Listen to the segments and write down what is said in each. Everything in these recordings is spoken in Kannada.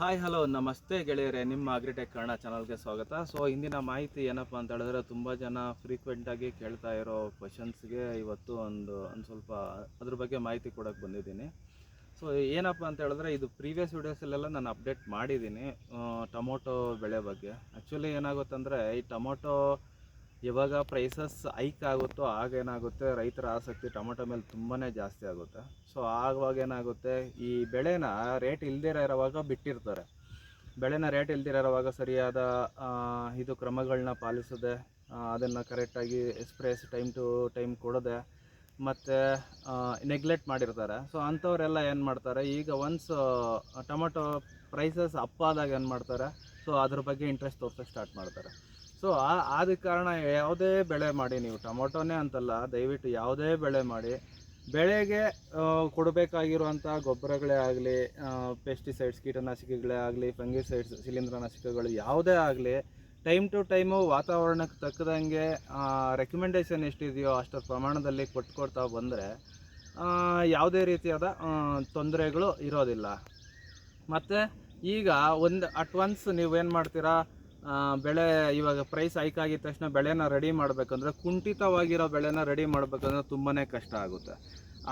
ಹಾಯ್ ಹಲೋ ನಮಸ್ತೆ ಗೆಳೆಯರೆ, ನಿಮ್ಮ ಅಗ್ರಿಟೆಕ್ ಕನ್ನಡ ಚಾನಲ್ಗೆ ಸ್ವಾಗತ. ಸೊ ಇಂದಿನ ಮಾಹಿತಿ ಏನಪ್ಪ ಅಂತ ಹೇಳಿದ್ರೆ, ತುಂಬ ಜನ ಫ್ರೀಕ್ವೆಂಟಾಗಿ ಕೇಳ್ತಾ ಇರೋ ಕ್ವಶನ್ಸ್ಗೆ ಇವತ್ತು ಒಂದು ಒಂದು ಸ್ವಲ್ಪ ಅದ್ರ ಬಗ್ಗೆ ಮಾಹಿತಿ ಕೊಡೋಕ್ಕೆ ಬಂದಿದ್ದೀನಿ. ಸೊ ಏನಪ್ಪ ಅಂತ ಹೇಳಿದ್ರೆ, ಇದು ಪ್ರೀವಿಯಸ್ ವೀಡಿಯೋಸಲ್ಲೆಲ್ಲ ನಾನು ಅಪ್ಡೇಟ್ ಮಾಡಿದ್ದೀನಿ ಟೊಮೊಟೊ ಬೆಳೆ ಬಗ್ಗೆ. ಆ್ಯಕ್ಚುಲಿ ಏನಾಗುತ್ತಂದರೆ ಈ ಟೊಮೊಟೊ ಯಾವಾಗ ಪ್ರೈಸಸ್ ಹೈಕ್ ಆಗುತ್ತೋ ಆಗ ಏನಾಗುತ್ತೆ? ರೈತರ ಆಸಕ್ತಿ ಟೊಮೆಟೊ ಮೇಲೆ ತುಂಬಾ ಜಾಸ್ತಿ ಆಗುತ್ತೆ. ಸೊ ಆವಾಗ ಏನಾಗುತ್ತೆ? ಈ ಬೆಳೆನ ರೇಟ್ ಇಲ್ದಿರ ಇರೋವಾಗ ಬಿಟ್ಟಿರ್ತಾರೆ. ಬೆಳೆನ ರೇಟ್ ಇಲ್ದಿರೋವಾಗ ಸರಿಯಾದ ಇದು ಕ್ರಮಗಳನ್ನ ಪಾಲಿಸದೆ ಅದನ್ನು ಕರೆಕ್ಟಾಗಿ ಎಕ್ಸ್ಪ್ರೆಸ್ ಟೈಮ್ ಟು ಟೈಮ್ ಕೊಡದೆ, ಮತ್ತು ನೆಗ್ಲೆಕ್ಟ್ ಮಾಡಿರ್ತಾರೆ. ಸೊ ಅಂಥವರೆಲ್ಲ ಏನು ಮಾಡ್ತಾರೆ? ಈಗ ಒನ್ಸ್ ಟೊಮೊಟೊ ಪ್ರೈಸಸ್ ಅಪ್ ಆದಾಗ ಏನು ಮಾಡ್ತಾರೆ? ಸೊ ಅದ್ರ ಬಗ್ಗೆ ಇಂಟ್ರೆಸ್ಟ್ ತೋರ್ಸೋಕ್ಕೆ ಸ್ಟಾರ್ಟ್ ಮಾಡ್ತಾರೆ. ಸೊ ಆದ ಕಾರಣ ಯಾವುದೇ ಬೆಳೆ ಮಾಡಿ ನೀವು ಟೊಮೊಟೊನೇ ಅಂತಲ್ಲ, ದಯವಿಟ್ಟು ಯಾವುದೇ ಬೆಳೆ ಮಾಡಿ. ಬೆಳೆಗೆ ಕೊಡಬೇಕಾಗಿರುವಂಥ ಗೊಬ್ಬರಗಳೇ ಆಗಲಿ ಪೆಸ್ಟಿಸೈಡ್ಸ್ ಕೀಟನಾಶಕಗಳೇ ಆಗಲಿ ಫಂಗಿಸೈಡ್ಸ್ ಶಿಲೀಂಧ್ರನಾಶಕಗಳು ಯಾವುದೇ ಆಗಲಿ, ಟೈಮ್ ಟು ಟೈಮು ವಾತಾವರಣಕ್ಕೆ ತಕ್ಕದಂಗೆ ರೆಕಮೆಂಡೇಶನ್ ಎಷ್ಟಿದೆಯೋ ಅಷ್ಟು ಪ್ರಮಾಣದಲ್ಲಿ ಕೊಟ್ಕೊಡ್ತಾ ಬಂದರೆ ಯಾವುದೇ ರೀತಿಯಾದ ತೊಂದರೆಗಳು ಇರೋದಿಲ್ಲ. ಮತ್ತು ಈಗ ಒಂದು ಅಟ್ ಒನ್ಸ್ ನೀವೇನು ಮಾಡ್ತೀರಾ? ಬೆಳೆ ಇವಾಗ ಪ್ರೈಸ್ ಹೈಕ್ ಆಗಿದ ತಕ್ಷಣ ಬೆಳೆನ ರೆಡಿ ಮಾಡಬೇಕಂದ್ರೆ ಕುಂಠಿತವಾಗಿರೋ ಬೆಳೆನ ರೆಡಿ ಮಾಡಬೇಕಂದ್ರೆ ತುಂಬಾ ಕಷ್ಟ ಆಗುತ್ತೆ.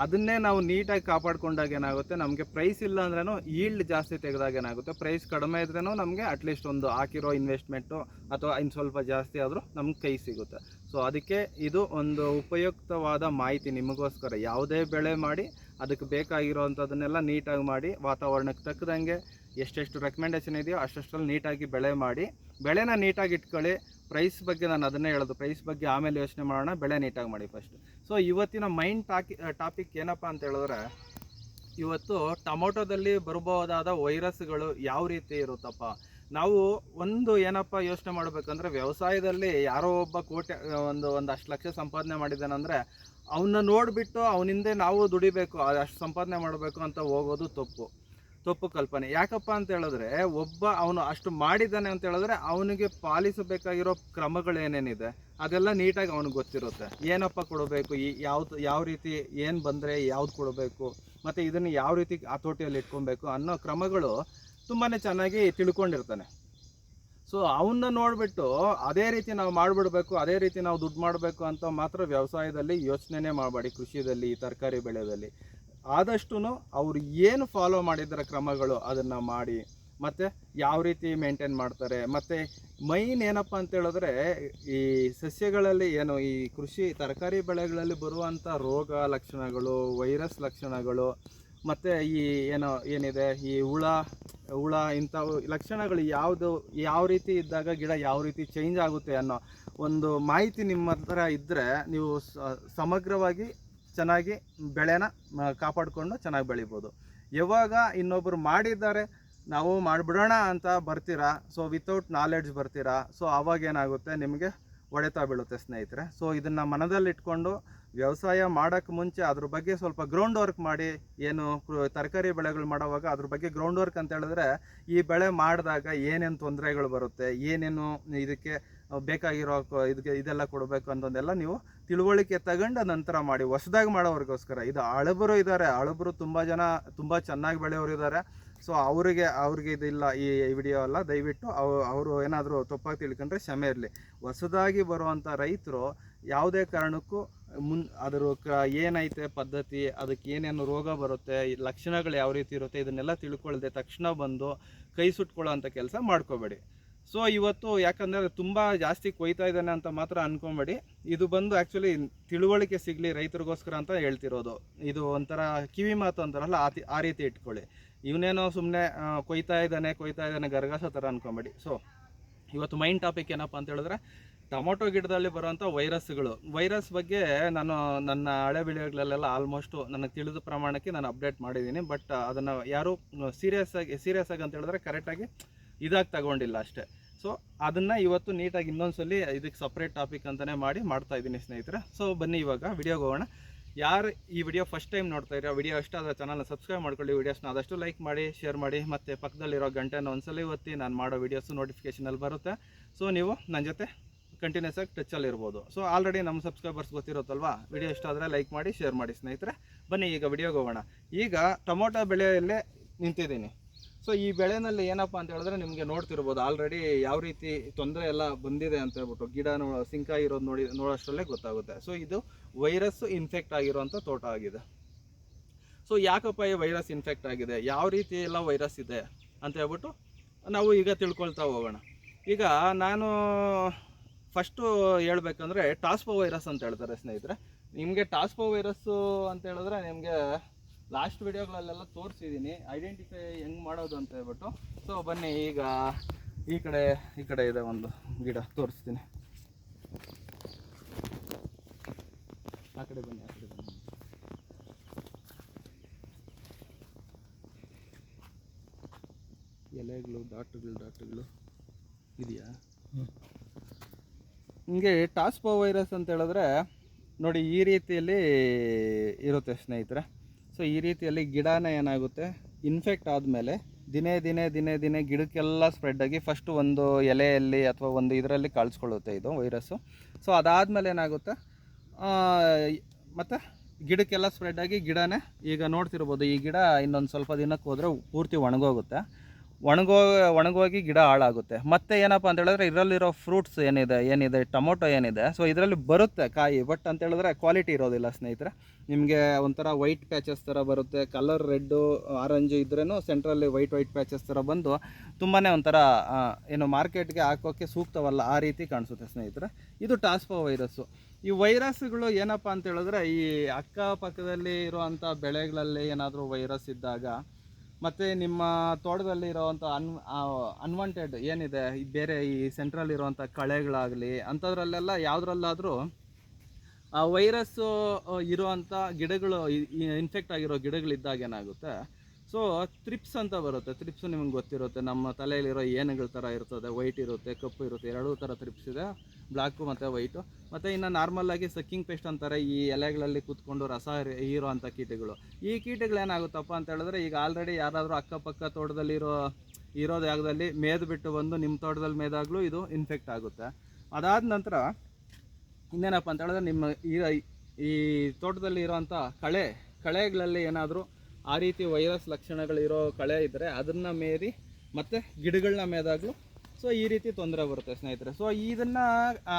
ಅದನ್ನೇ ನಾವು ನೀಟಾಗಿ ಕಾಪಾಡ್ಕೊಂಡಾಗ ಏನಾಗುತ್ತೆ? ನಮಗೆ ಪ್ರೈಸ್ ಇಲ್ಲ ಅಂದ್ರೂ ಈಲ್ಡ್ ಜಾಸ್ತಿ ತೆಗೆದಾಗ ಏನಾಗುತ್ತೆ? ಪ್ರೈಸ್ ಕಡಿಮೆ ಇದ್ರೂ ನಮಗೆ ಅಟ್ಲೀಸ್ಟ್ ಒಂದು ಹಾಕಿರೋ ಇನ್ವೆಸ್ಟ್ಮೆಂಟು ಅಥವಾ ಇನ್ನು ಸ್ವಲ್ಪ ಜಾಸ್ತಿ ಆದರೂ ನಮ್ಗೆ ಕೈ ಸಿಗುತ್ತೆ. ಸೊ ಅದಕ್ಕೆ ಇದು ಒಂದು ಉಪಯುಕ್ತವಾದ ಮಾಹಿತಿ ನಿಮಗೋಸ್ಕರ. ಯಾವುದೇ ಬೆಳೆ ಮಾಡಿ ಅದಕ್ಕೆ ಬೇಕಾಗಿರೋವಂಥದ್ದನ್ನೆಲ್ಲ ನೀಟಾಗಿ ಮಾಡಿ ವಾತಾವರಣಕ್ಕೆ ತಕ್ಕದಂಗೆ ಎಷ್ಟೆಷ್ಟು ರೆಕಮೆಂಡೇಷನ್ ಇದೆಯೋ ಅಷ್ಟಷ್ಟರಲ್ಲಿ ನೀಟಾಗಿ ಬೆಳೆ ಮಾಡಿ ಬೆಳೆನ ನೀಟಾಗಿ ಇಟ್ಕೊಳ್ಳಿ. ಪ್ರೈಸ್ ಬಗ್ಗೆ ನಾನು ಅದನ್ನೇ ಹೇಳೋದು. ಪ್ರೈಸ್ ಬಗ್ಗೆ ಆಮೇಲೆ ಯೋಚನೆ ಮಾಡೋಣ. ಬೆಳೆ ನೀಟಾಗಿ ಮಾಡಿ ಫಸ್ಟ್ ಸೊ ಇವತ್ತಿನ ಮೈಂಡ್ ಟಾಕಿ ಟಾಪಿಕ್ ಏನಪ್ಪ ಅಂತ ಹೇಳಿದ್ರೆ, ಇವತ್ತು ಟೊಮೊಟೊದಲ್ಲಿ ಬರಬಹುದಾದ ವೈರಸ್ಗಳು ಯಾವ ರೀತಿ ಇರುತ್ತಪ್ಪ? ನಾವು ಒಂದು ಏನಪ್ಪ ಯೋಚನೆ ಮಾಡಬೇಕಂದ್ರೆ, ವ್ಯವಸಾಯದಲ್ಲಿ ಯಾರೋ ಒಬ್ಬ ಕೋಟಿ ಒಂದು ಒಂದು ಅಷ್ಟು ಲಕ್ಷ ಸಂಪಾದನೆ ಮಾಡಿದ್ದಾನಂದರೆ ಅವನ್ನ ನೋಡಿಬಿಟ್ಟು ಅವನಿಂದೆ ನಾವು ದುಡಿಬೇಕು ಅಷ್ಟು ಸಂಪಾದನೆ ಮಾಡಬೇಕು ಅಂತ ಹೋಗೋದು ತಪ್ಪು. ತಪ್ಪು ಕಲ್ಪನೆ. ಯಾಕಪ್ಪ ಅಂತ ಹೇಳಿದ್ರೆ ಒಬ್ಬ ಅವನು ಅಷ್ಟು ಮಾಡಿದ್ದಾನೆ ಅಂತ ಹೇಳಿದ್ರೆ ಅವನಿಗೆ ಪಾಲಿಸಬೇಕಾಗಿರೋ ಕ್ರಮಗಳು ಏನೇನಿದೆ, ಅದೆಲ್ಲ ನೀಟಾಗಿ ಅವನಿಗೆ ಗೊತ್ತಿರುತ್ತೆ. ಏನಪ್ಪ ಕೊಡಬೇಕು, ಈ ಯಾವ್ದು, ಯಾವ ರೀತಿ ಏನು ಬಂದರೆ ಯಾವ್ದು ಕೊಡಬೇಕು, ಮತ್ತು ಇದನ್ನು ಯಾವ ರೀತಿ ಹತೋಟಿಯಲ್ಲಿ ಇಟ್ಕೊಬೇಕು ಅನ್ನೋ ಕ್ರಮಗಳು ತುಂಬಾ ಚೆನ್ನಾಗಿ ತಿಳ್ಕೊಂಡಿರ್ತಾನೆ. ಸೊ ಅವನ್ನ ನೋಡಿಬಿಟ್ಟು ಅದೇ ರೀತಿ ನಾವು ಮಾಡಿಬಿಡ್ಬೇಕು, ಅದೇ ರೀತಿ ನಾವು ದುಡ್ಡು ಮಾಡಬೇಕು ಅಂತ ಮಾತ್ರ ವ್ಯವಸಾಯದಲ್ಲಿ ಯೋಚನೆನೇ ಮಾಡಬೇಡಿ, ಕೃಷಿಯಲ್ಲಿ ತರಕಾರಿ ಬೆಳೆಯಲ್ಲಿ ಆದಷ್ಟು ಅವ್ರು ಏನು ಫಾಲೋ ಮಾಡಿದ್ದಾರೆ ಕ್ರಮಗಳು ಅದನ್ನು ಮಾಡಿ, ಮತ್ತು ಯಾವ ರೀತಿ ಮೇಂಟೈನ್ ಮಾಡ್ತಾರೆ, ಮತ್ತು ಮೈನ್ ಏನಪ್ಪ ಅಂತ ಹೇಳಿದ್ರೆ, ಈ ಸಸ್ಯಗಳಲ್ಲಿ ಏನು ಈ ಕೃಷಿ ತರಕಾರಿ ಬೆಳೆಗಳಲ್ಲಿ ಬರುವಂಥ ರೋಗ ಲಕ್ಷಣಗಳು ವೈರಸ್ ಲಕ್ಷಣಗಳು, ಮತ್ತು ಈ ಏನೋ ಏನಿದೆ, ಈ ಹುಳ ಹುಳ ಇಂಥವು ಲಕ್ಷಣಗಳು ಯಾವುದು, ಯಾವ ರೀತಿ ಇದ್ದಾಗ ಗಿಡ ಯಾವ ರೀತಿ ಚೇಂಜ್ ಆಗುತ್ತೆ ಅನ್ನೋ ಒಂದು ಮಾಹಿತಿ ನಿಮ್ಮ ಹತ್ರ ಇದ್ದರೆ ನೀವು ಸಮಗ್ರವಾಗಿ ಚೆನ್ನಾಗಿ ಬೆಳೆನ ಕಾಪಾಡಿಕೊಂಡು ಚೆನ್ನಾಗಿ ಬೆಳಿಬೋದು. ಯಾವಾಗ ಇನ್ನೊಬ್ಬರು ಮಾಡಿದ್ದಾರೆ, ನಾವು ಮಾಡಿಬಿಡೋಣ ಅಂತ ಬರ್ತೀರಾ? ಸೊ ವಿತೌಟ್ ನಾಲೆಡ್ಜ್ ಬರ್ತೀರಾ? ಸೊ ಅವಾಗ ಏನಾಗುತ್ತೆ? ನಿಮಗೆ ಒಡೆತಾ ಬೀಳುತ್ತೆ ಸ್ನೇಹಿತರೆ. ಸೊ ಇದನ್ನು ಮನದಲ್ಲಿಟ್ಕೊಂಡು ವ್ಯವಸಾಯ ಮಾಡೋಕ್ಕೆ ಮುಂಚೆ ಅದ್ರ ಬಗ್ಗೆ ಸ್ವಲ್ಪ ಗ್ರೌಂಡ್ ವರ್ಕ್ ಮಾಡಿ, ಏನು ತರಕಾರಿ ಬೆಳೆಗಳು ಮಾಡೋವಾಗ ಅದ್ರ ಬಗ್ಗೆ ಗ್ರೌಂಡ್ ವರ್ಕ್ ಅಂತ ಹೇಳಿದ್ರೆ ಈ ಬೆಳೆ ಮಾಡಿದಾಗ ಏನೇನು ತೊಂದರೆಗಳು ಬರುತ್ತೆ? ಏನೇನು ಇದಕ್ಕೆ ಬೇಕಾಗಿರೋ ಇದಕ್ಕೆ ಇದೆಲ್ಲ ಕೊಡಬೇಕು ಅಂತಂದೆಲ್ಲ ನೀವು ತಿಳುವಳಿಕೆ ತಗೊಂಡು ನಂತರ ಮಾಡಿ. ಹೊಸದಾಗಿ ಮಾಡೋರಿಗೋಸ್ಕರ ಇದು ಅಳಬರು ಇದ್ದಾರೆ ಅಳಬರು ತುಂಬ ಜನ, ತುಂಬ ಚೆನ್ನಾಗಿ ಬೆಳೆಯೋರು ಇದ್ದಾರೆ ಸೊ ಅವರಿಗೆ, ಅವ್ರಿಗೆ ಇದಿಲ್ಲ ಈ ವಿಡಿಯೋ ಎಲ್ಲ. ದಯವಿಟ್ಟು ಅವ್, ಅವರು ಏನಾದರೂ ತಪ್ಪಾಗಿ ತಿಳ್ಕೊಂಡ್ರೆ ಕ್ಷಮೆ ಇರಲಿ. ಹೊಸದಾಗಿ ಬರುವಂಥ ರೈತರು ಯಾವುದೇ ಕಾರಣಕ್ಕೂ ಮುನ್, ಅದರ ಏನೈತೆ ಪದ್ಧತಿ, ಅದಕ್ಕೆ ಏನೇನು ರೋಗ ಬರುತ್ತೆ ಲಕ್ಷಣಗಳು ಯಾವ ರೀತಿ ಇರುತ್ತೆ, ಇದನ್ನೆಲ್ಲ ತಿಳ್ಕೊಳ್ಳದೆ ತಕ್ಷಣ ಬಂದು ಕೈ ಸುಟ್ಕೊಳ್ಳೋ ಅಂಥ ಕೆಲಸ ಮಾಡ್ಕೋಬೇಡಿ. ಸೊ ಇವತ್ತು ಯಾಕಂದರೆ ತುಂಬ ಜಾಸ್ತಿ ಕೊಯ್ತಾ ಇದ್ದಾನೆ ಅಂತ ಮಾತ್ರ ಅನ್ಕೊಂಬೇಡಿ. ಇದು ಬಂದು ಆ್ಯಕ್ಚುಲಿ ತಿಳುವಳಿಕೆ ಸಿಗಲಿ ರೈತರಿಗೋಸ್ಕರ ಅಂತ ಹೇಳ್ತಿರೋದು. ಇದು ಒಂಥರ ಕಿವಿ ಮಾತು ಅಂತಾರಲ್ಲ, ಆ ಆ ರೀತಿ ಇಟ್ಕೊಳ್ಳಿ. ಇವನೇನೋ ಸುಮ್ಮನೆ ಕೊಯ್ತಾ ಇದ್ದಾನೆ ಕೊಯ್ತಾ ಇದ್ದಾನೆ, ಗರ್ಗಾಸ ಥರ ಅನ್ಕೊಂಬೇಡಿ. ಸೊ, ಇವತ್ತು ಮೈನ್ ಟಾಪಿಕ್ ಏನಪ್ಪ ಅಂತ ಹೇಳಿದ್ರೆ, ಟೊಮೊಟೊ ಗಿಡದಲ್ಲಿ ಬರುವಂಥ ವೈರಸ್ಗಳು ವೈರಸ್ ಬಗ್ಗೆ ನಾನು ನನ್ನ ಹಳೆ ವಿಡಿಯೋಗಳಲ್ಲೆಲ್ಲ ಆಲ್ಮೋಸ್ಟು ನನಗೆ ತಿಳಿದ ಪ್ರಮಾಣಕ್ಕೆ ನಾನು ಅಪ್ಡೇಟ್ ಮಾಡಿದ್ದೀನಿ. ಬಟ್ ಅದನ್ನು ಯಾರು ಸೀರಿಯಸ್ ಆಗಿ ಸೀರಿಯಸ್ ಆಗಿ ಅಂತ ಹೇಳಿದ್ರೆ ಕರೆಕ್ಟಾಗಿ ಇದಾಗಿ ತಗೊಂಡಿಲ್ಲ ಅಷ್ಟೇ. ಸೊ ಅದನ್ನು ಇವತ್ತು ನೀಟಾಗಿ ಇನ್ನೊಂದ್ಸಲಿ ಇದಕ್ಕೆ ಸಪ್ರೇಟ್ ಟಾಪಿಕ್ ಅಂತಲೇ ಮಾಡಿ ಮಾಡ್ತಾ ಇದ್ದೀನಿ ಸ್ನೇಹಿತರೆ. ಸೊ ಬನ್ನಿ ಇವಾಗ ವಿಡಿಯೋಗೆ ಹೋಗೋಣ. ಯಾರು ಈ ವಿಡಿಯೋ ಫಸ್ಟ್ ಟೈಮ್ ನೋಡ್ತಾ ಇರೋ ವಿಡಿಯೋ ಇಷ್ಟ ಆದರೆ ಚಾನಲ್ನ ಸಬ್ಸ್ಕ್ರೈಬ್ ಮಾಡ್ಕೊಳ್ಳಿ ವಿಡಿಯೋಸ್ನ ಆದಷ್ಟು ಲೈಕ್ ಮಾಡಿ ಶೇರ್ ಮಾಡಿ, ಮತ್ತು ಪಕ್ಕದಲ್ಲಿರೋ ಗಂಟೆನ ಒಂದ್ಸಲ ಒತ್ತಿ ನಾನು ಮಾಡೋ ವೀಡಿಯೋಸು ನೋಟಿಫಿಕೇಷನಲ್ಲಿ ಬರುತ್ತೆ. ಸೊ ನೀವು ನನ್ನ ಜೊತೆ ಕಂಟಿನ್ಯೂಸ್ ಆಗಿ ಟಚ್ಚಲ್ಲಿ ಇರ್ಬೋದು. ಸೊ ಆಲ್ರೆಡಿ ನಮ್ಮ ಸಬ್ಸ್ಕ್ರೈಬರ್ಸ್ ಗೊತ್ತಿರುತ್ತಲ್ವಾ? ವಿಡಿಯೋ ಇಷ್ಟ ಆದರೆ ಲೈಕ್ ಮಾಡಿ ಶೇರ್ ಮಾಡಿ ಸ್ನೇಹಿತರೆ. ಬನ್ನಿ ಈಗ ವಿಡಿಯೋಗೆ ಹೋಗೋಣ. ಈಗ ಟೊಮೊಟೊ ಬೆಳೆಯಲ್ಲೇ ನಿಂತಿದ್ದೀನಿ. ಸೊ ಈ ಬೆಳೆನಲ್ಲಿ ಏನಪ್ಪ ಅಂತ ಹೇಳಿದ್ರೆ ನಿಮಗೆ ನೋಡ್ತಿರ್ಬೋದು ಆಲ್ರೆಡಿ ಯಾವ ರೀತಿ ತೊಂದರೆ ಎಲ್ಲ ಬಂದಿದೆ ಅಂತ ಹೇಳ್ಬಿಟ್ಟು ಗಿಡ ನೋ, ಸಿಂಕ ಇರೋದು ನೋಡಿ, ನೋಡೋಷ್ಟರಲ್ಲೇ ಗೊತ್ತಾಗುತ್ತೆ. ಸೊ ಇದು ವೈರಸ್ ಇನ್ಫೆಕ್ಟ್ ಆಗಿರುವಂಥ ತೋಟ ಆಗಿದೆ. ಸೊ ಯಾಕಪ್ಪ ಈ ವೈರಸ್ ಇನ್ಫೆಕ್ಟ್ ಆಗಿದೆ? ಯಾವ ರೀತಿ ಎಲ್ಲ ವೈರಸ್ ಇದೆ ಅಂತ ಹೇಳ್ಬಿಟ್ಟು ನಾವು ಈಗ ತಿಳ್ಕೊಳ್ತಾ ಹೋಗೋಣ. ಈಗ ನಾನು ಫಸ್ಟು ಹೇಳ್ಬೇಕಂದ್ರೆ ಟಾಸ್ಪೋ ವೈರಸ್ ಅಂತ ಹೇಳ್ತಾರೆ ಸ್ನೇಹಿತರೆ. ನಿಮಗೆ ಟಾಸ್ಪೋ ವೈರಸ್ಸು ಅಂತ ಹೇಳಿದ್ರೆ ನಿಮಗೆ ಲಾಸ್ಟ್ ವಿಡಿಯೋಗಳಲ್ಲೆಲ್ಲ ತೋರಿಸಿದ್ದೀನಿ. ಐಡೆಂಟಿಫೈ ಹೆಂಗೆ ಮಾಡೋದು ಅಂತ ಹೇಳ್ಬಿಟ್ಟು. ಸೊ ಬನ್ನಿ, ಈಗ ಈ ಕಡೆ ಈ ಕಡೆ ಇದೆ ಒಂದು ಗಿಡ. ತೋರಿಸ್ತೀನಿ. ಆ ಕಡೆ ಬನ್ನಿ, ಆ ಕಡೆ ಬನ್ನಿ. ಎಲೆಗಳು ಡಾಕ್ಟ್ರುಗಳು ಡಾಕ್ಟ್ರುಗಳು ಇದೆಯಾ? ಹಿಂಗೆ ಟಾಸ್ಪೋ ವೈರಸ್ ಅಂತ ಹೇಳಿದ್ರೆ ನೋಡಿ ಈ ರೀತಿಯಲ್ಲಿ ಇರುತ್ತೆ ಸ್ನೇಹಿತರೆ. ಸೊ ಈ ರೀತಿಯಲ್ಲಿ ಗಿಡನ ಏನಾಗುತ್ತೆ? ಇನ್ಫೆಕ್ಟ್ ಆದಮೇಲೆ ದಿನೇ ದಿನೇ ದಿನೇ ದಿನೇ ಗಿಡಕ್ಕೆಲ್ಲ ಸ್ಪ್ರೆಡ್ ಆಗಿ ಫಸ್ಟ್ ಒಂದು ಎಲೆಯಲ್ಲಿ ಅಥವಾ ಒಂದು ಇದರಲ್ಲಿ ಕಳಿಸ್ಕೊಳ್ಳುತ್ತೆ ಇದು ವೈರಸ್ಸು ಸೊ ಅದಾದಮೇಲೆ ಏನಾಗುತ್ತೆ? ಮತ್ತು ಗಿಡಕ್ಕೆಲ್ಲ ಸ್ಪ್ರೆಡ್ ಆಗಿ ಗಿಡನೇ ಈಗ ನೋಡ್ತಿರ್ಬೋದು ಈ ಗಿಡ ಇನ್ನೊಂದು ಸ್ವಲ್ಪ ದಿನಕ್ಕೆ ಹೋದರೆ ಪೂರ್ತಿ ಒಣಗೋಗುತ್ತೆ. ಒಣಗೋ ಒಣಗೋಗಿ ಗಿಡ ಹಾಳಾಗುತ್ತೆ. ಮತ್ತೆ ಏನಪ್ಪ ಅಂತ ಹೇಳಿದ್ರೆ ಇದರಲ್ಲಿರೋ ಫ್ರೂಟ್ಸ್ ಏನಿದೆ ಏನಿದೆ, ಟೊಮೊಟೊ ಏನಿದೆ ಸೊ ಇದರಲ್ಲಿ ಬರುತ್ತೆ ಕಾಯಿ ಬಟ್ ಅಂತ ಹೇಳಿದ್ರೆ ಕ್ವಾಲಿಟಿ ಇರೋದಿಲ್ಲ ಸ್ನೇಹಿತರೆ. ನಿಮಗೆ ಒಂಥರ ವೈಟ್ ಪ್ಯಾಚಸ್ ಥರ ಬರುತ್ತೆ ಕಲರ್ ರೆಡ್ಡು ಆರೆಂಜು ಇದ್ರೂ ಸೆಂಟ್ರಲ್ಲಿ ವೈಟ್ ವೈಟ್ ಪ್ಯಾಚಸ್ ಥರ ಬಂದು ತುಂಬಾ ಒಂಥರ ಏನು ಮಾರ್ಕೆಟ್ಗೆ ಹಾಕೋಕ್ಕೆ ಸೂಕ್ತವಲ್ಲ ಆ ರೀತಿ ಕಾಣಿಸುತ್ತೆ ಸ್ನೇಹಿತರೆ. ಇದು ಟಾಸ್ಪೋ ವೈರಸ್ಸು ಈ ವೈರಸ್ಗಳು ಏನಪ್ಪ ಅಂತ ಹೇಳಿದ್ರೆ ಈ ಅಕ್ಕಪಕ್ಕದಲ್ಲಿ ಇರುವಂಥ ಬೆಳೆಗಳಲ್ಲಿ ಏನಾದರೂ ವೈರಸ್ ಇದ್ದಾಗ ಮತ್ತು ನಿಮ್ಮ ತೋಟದಲ್ಲಿ ಇರೋವಂಥ ಅನ್ ಅನ್ವಾಂಟೆಡ್ ಏನಿದೆ, ಈ ಬೇರೆ ಈ ಸೆಂಟ್ರಲ್ಲಿ ಇರುವಂಥ ಕಳೆಗಳಾಗಲಿ, ಅಂಥದ್ರಲ್ಲೆಲ್ಲ ಯಾವುದ್ರಲ್ಲಾದರೂ, ಆ ವೈರಸ್ಸು ಇರುವಂಥ ಗಿಡಗಳು ಇನ್ಫೆಕ್ಟ್ ಆಗಿರೋ ಗಿಡಗಳಿದ್ದಾಗ ಏನಾಗುತ್ತೆ? ಸೊ ತ್ರಿಪ್ಸ್ ಅಂತ ಬರುತ್ತೆ. ಥ್ರಿಪ್ಸ್ ನಿಮ್ಗೆ ಗೊತ್ತಿರುತ್ತೆ. ನಮ್ಮ ತಲೆಯಲ್ಲಿರೋ ಏನುಗಳ ಥರ ಇರ್ತದೆ. ವೈಟ್ ಇರುತ್ತೆ, ಕಪ್ಪು ಇರುತ್ತೆ. ಎರಡೂ ಥರ ತ್ರಿಪ್ಸ್ ಇದೆ. ಬ್ಲ್ಯಾಕು ಮತ್ತು ವೈಟು. ಮತ್ತು ಇನ್ನು ನಾರ್ಮಲ್ಲಾಗಿ ಸಕ್ಕಿಂಗ್ ಪೇಸ್ಟ್ ಅಂತಾರೆ, ಈ ಎಲೆಗಳಲ್ಲಿ ಕೂತ್ಕೊಂಡು ರಸ ಹೀರೋ ಅಂಥ ಕೀಟಗಳು. ಈ ಕೀಟಗಳು ಏನಾಗುತ್ತಪ್ಪ ಅಂತ ಹೇಳಿದ್ರೆ, ಈಗ ಆಲ್ರೆಡಿ ಯಾರಾದರೂ ಅಕ್ಕಪಕ್ಕ ತೋಟದಲ್ಲಿರೋ ಇರೋ ಜಾಗದಲ್ಲಿ ಮೇದು ಬಿಟ್ಟು ಬಂದು ನಿಮ್ಮ ತೋಟದಲ್ಲಿ ಮೇದಾಗಲೂ ಇದು ಇನ್ಫೆಕ್ಟ್ ಆಗುತ್ತೆ. ಅದಾದ ನಂತರ ಇನ್ನೇನಪ್ಪ ಅಂತ ಹೇಳಿದ್ರೆ, ನಿಮ್ಮ ಈ ಈ ತೋಟದಲ್ಲಿ ಇರೋವಂಥ ಕಳೆ, ಕಳೆಗಳಲ್ಲಿ ಏನಾದರೂ ಆ ರೀತಿ ವೈರಸ್ ಲಕ್ಷಣಗಳಿರೋ ಕಳೆ ಇದ್ದರೆ ಅದನ್ನು ಮೇರಿ ಮತ್ತು ಗಿಡಗಳನ್ನ ಮೇದಾಗಲೂ ಸೊ ಈ ರೀತಿ ತೊಂದರೆ ಬರುತ್ತೆ ಸ್ನೇಹಿತರೆ. ಸೊ ಇದನ್ನು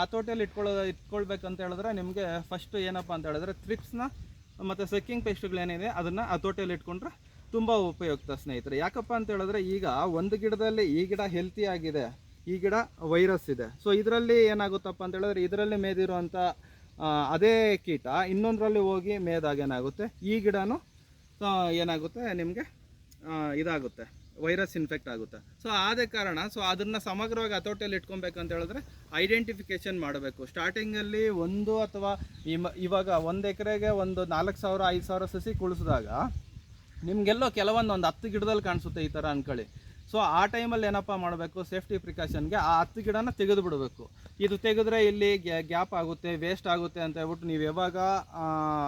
ಹತೋಟಿಯಲ್ಲಿ ಇಟ್ಕೊಳ್ಳೋ, ಇಟ್ಕೊಳ್ಬೇಕಂತ ಹೇಳಿದ್ರೆ ನಿಮಗೆ ಫಸ್ಟ್ ಏನಪ್ಪ ಅಂತ ಹೇಳಿದ್ರೆ ಥ್ರಿಪ್ಸ್ನ ಮತ್ತು ಸಕ್ಕಿಂಗ್ ಪೇಸ್ಟ್ಗಳೇನಿದೆ ಅದನ್ನು ಹತೋಟಿಯಲ್ಲಿ ಇಟ್ಕೊಂಡ್ರೆ ತುಂಬ ಉಪಯುಕ್ತ ಸ್ನೇಹಿತರೆ. ಯಾಕಪ್ಪ ಅಂತ ಹೇಳಿದ್ರೆ ಈಗ ಒಂದು ಗಿಡದಲ್ಲಿ ಈ ಗಿಡ ಹೆಲ್ತಿ ಆಗಿದೆ, ಈ ಗಿಡ ವೈರಸ್ ಇದೆ. ಸೊ ಇದರಲ್ಲಿ ಏನಾಗುತ್ತಪ್ಪ ಅಂತ ಹೇಳಿದ್ರೆ ಇದರಲ್ಲಿ ಮೇದಿರುವಂಥ ಅದೇ ಕೀಟ ಇನ್ನೊಂದರಲ್ಲಿ ಹೋಗಿ ಮೇದಾಗ ಏನಾಗುತ್ತೆ ಈ ಗಿಡನೂ ಏನಾಗುತ್ತೆ ನಿಮಗೆ ಇದಾಗುತ್ತೆ. ವೈರಸ್ ಇನ್ಫೆಕ್ಟ್ ಆಗುತ್ತೆ. ಸೊ ಆದ ಕಾರಣ ಸೊ ಅದನ್ನು ಸಮಗ್ರವಾಗಿ ಹತೋಟಿಯಲ್ಲಿ ಅಂತ ಹೇಳಿದ್ರೆ ಐಡೆಂಟಿಫಿಕೇಶನ್ ಮಾಡಬೇಕು. ಸ್ಟಾರ್ಟಿಂಗಲ್ಲಿ ಒಂದು ಅಥವಾ ಇವಾಗ ಒಂದು ಎಕರೆಗೆ ಒಂದು ನಾಲ್ಕು ಸಾವಿರ, ಐದು ಸಾವಿರ ಸಸಿ ಕುಳಿಸಿದಾಗ ನಿಮಗೆಲ್ಲೋ ಕೆಲವೊಂದು ಒಂದು ಹತ್ತು ಗಿಡದಲ್ಲಿ ಕಾಣಿಸುತ್ತೆ ಈ ಥರ ಅಂದ್ಕೊಳ್ಳಿ ಸೊ ಆ ಟೈಮಲ್ಲಿ ಏನಪ್ಪ ಮಾಡಬೇಕು? ಸೇಫ್ಟಿ ಪ್ರಿಕಾಷನ್ಗೆ ಆ ಹತ್ತು ಗಿಡನ ತೆಗೆದು ಬಿಡಬೇಕು. ಇದು ತೆಗೆದ್ರೆ ಇಲ್ಲಿ ಗ್ಯಾಪ್ ಆಗುತ್ತೆ ವೇಸ್ಟ್ ಆಗುತ್ತೆ ಅಂತ ಹೇಳ್ಬಿಟ್ಟು ನೀವು ಯಾವಾಗ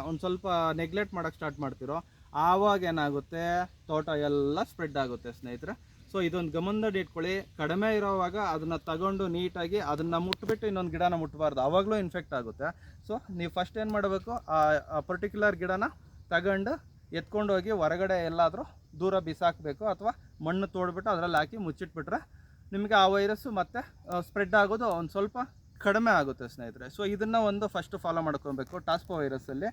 ಒಂದು ಸ್ವಲ್ಪ ನೆಗ್ಲೆಕ್ಟ್ ಮಾಡೋಕ್ಕೆ ಸ್ಟಾರ್ಟ್ ಮಾಡ್ತೀರೋ ಆವಾಗ ಏನಾಗುತ್ತೆ? ತೋಟ ಎಲ್ಲ ಸ್ಪ್ರೆಡ್ ಆಗುತ್ತೆ ಸ್ನೇಹಿತರೆ. ಸೊ ಇದೊಂದು ಗಮನದಲ್ಲಿ ಇಟ್ಕೊಳ್ಳಿ. ಕಡಿಮೆ ಇರೋವಾಗ ಅದನ್ನು ತಗೊಂಡು ನೀಟಾಗಿ ಅದನ್ನು ಮುಟ್ಬಿಟ್ಟು ಇನ್ನೊಂದು ಗಿಡನ ಮುಟ್ಟಬಾರ್ದು ಆವಾಗಲೂ ಇನ್ಫೆಕ್ಟ್ ಆಗುತ್ತೆ. ಸೊ ನೀವು ಫಸ್ಟ್ ಏನು ಮಾಡಬೇಕು? ಆ ಪರ್ಟಿಕ್ಯುಲರ್ ಗಿಡನ ತಗೊಂಡು ಎತ್ಕೊಂಡು ಹೋಗಿ ಹೊರಗಡೆ ಎಲ್ಲಾದರೂ ದೂರ ಬಿಸಾಕಬೇಕು ಅಥವಾ ಮಣ್ಣು ತೋಡ್ಬಿಟ್ಟು ಅದರಲ್ಲಿ ಹಾಕಿ ಮುಚ್ಚಿಟ್ಬಿಟ್ರೆ ನಿಮಗೆ ಆ ವೈರಸ್ಸು ಮತ್ತೆ ಸ್ಪ್ರೆಡ್ ಆಗೋದು ಒಂದು ಸ್ವಲ್ಪ ಕಡಿಮೆ ಆಗುತ್ತೆ ಸ್ನೇಹಿತರೆ. ಸೊ ಇದನ್ನು ಒಂದು ಫಸ್ಟ್ ಫಾಲೋ ಮಾಡ್ಕೊಬೇಕು ಟಾಸ್ಪೋ ವೈರಸ್ಸಲ್ಲಿ